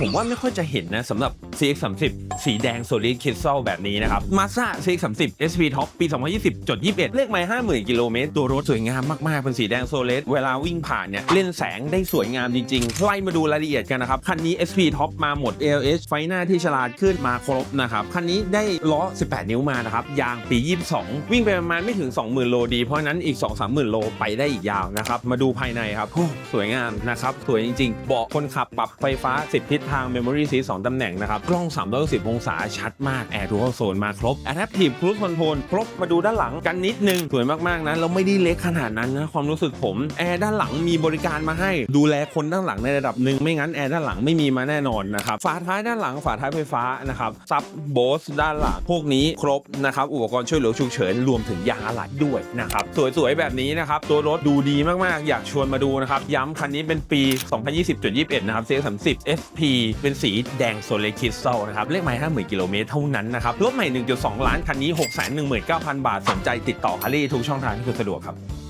ผมว่าไม่ค่อยจะเห็นนะสำหรับ CX30 สีแดง Solid Crystal แบบนี้นะครับ Mazda CX30 SP Top ปี 2020.21 เลขไมล์50,000 กิโลเมตร ตัวรถสวยงามมาก ๆ เป็นสีแดง Solid เวลาวิ่งผ่านเนี่ย เล่นแสงได้สวยงามจริง ๆ ไล่มาดูรายละเอียดกันนะครับ คันนี้ SP Top มาหมด ALS ไฟหน้าที่ฉลาดขึ้นมาครบนะครับ คันนี้ได้ล้อ 18 นิ้วมานะครับ ยางปี 22 วิ่งไปประมาณไม่ถึง 20,000 โลดี เพราะนั้นอีก 2-30,000 โลไปได้อีกยาวนะครับ มาดูภายในครับโอ้สวยงามนะครับ สวยจริงๆ เบาะคนขับปรับไฟฟ้า 10 ทิศทาง Memory Seat 2ตำแหน่งนะครับ กล้อง 360 องศาชัดมาก Air Dual Zone มาครบ Adaptive Cruise Control ครบมาดูด้านหลังกันนิดนึง สวยมากๆนะแล้วไม่ได้เล็กขนาดนั้นนะ ความรู้สึกผม แอร์ด้านหลังมีบริการมาให้ ดูแลคนด้านหลังในระดับหนึ่งไม่งั้นแอร์ด้านหลังไม่มีมาแน่นอนนะครับฝาท้ายด้านหลังฝาท้ายไฟฟ้านะครับซับโบสด้านหลังพวกนี้ครบนะครับอุปกรณ์ช่วยเหลือฉุกเฉินรวมถึงยาไหล่ด้วยนะครับสวยๆแบบนี้นะครับตัวรถดูดีมากๆ อยากชวนมาดูนะครับย้ำคันนี้เป็นปี 2020.21 นะครับ CX30 SP เป็นสีแดงโซเลคิสโซนะครับเลขไมาย50,000กิโลเมตรเท่านั้นนะครับรถใหม่ 1.2 ล้านคันนี้ 619,000 บาทสนใจติดต่อฮารี่ทุกช่องทางที่คุณสะดวกครับ